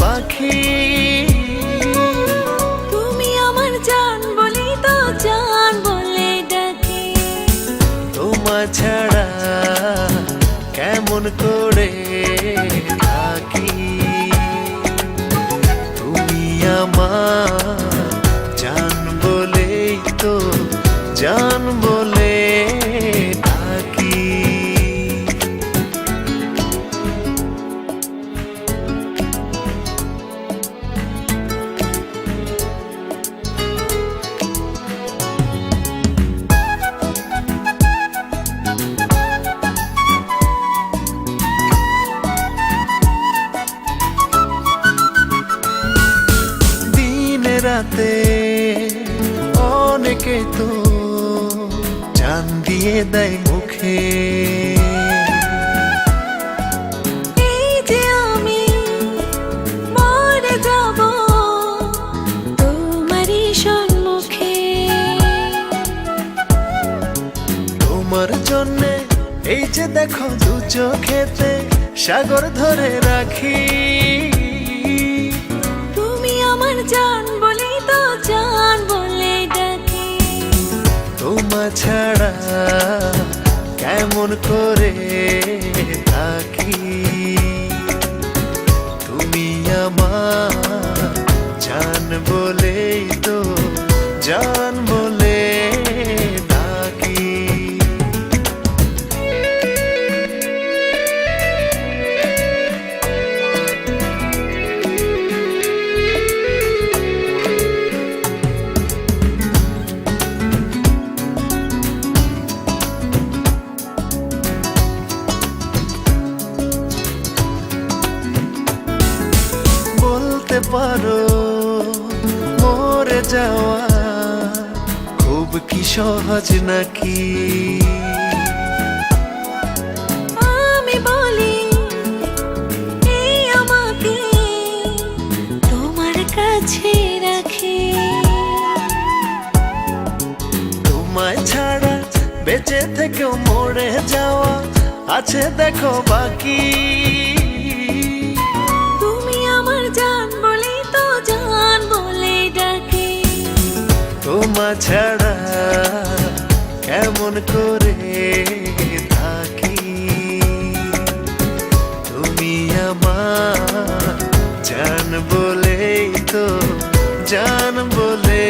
পাখি। তুমি আমার জান বলি তো জান বলে ডাকি। তোমা ছাড়া কেমন করে থাকি? তুমি আমার রাতে অনেকে তো জান দিয়ে দেয় মুখে। তোমার জন্যে এই যে দেখো দু চোখেতে সাগর ধরে রাখি। তুমি আমার জান ছাড়া কেমন করে থাকি বলতে পারো মরে যাওয়া খুব কি সহজ নাকি? আমি বলি এই আমাকে তোমার কাছে রাখি। তোমায় ছাড়া বেঁচে থেকেও মরে যাওয়া আছে দেখো বাকি। ছাড়া কেমন করে থাকি? তুমি আমার জান বলেই তো জান বলে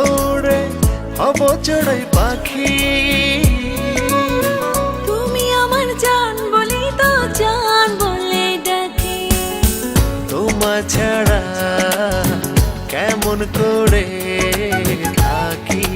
উড়ে হব চড়াই পাখি। তুমি আমার জান বলি তো জান বলে ডাকি। তোমা ছাড়া কেমন করে থাকি?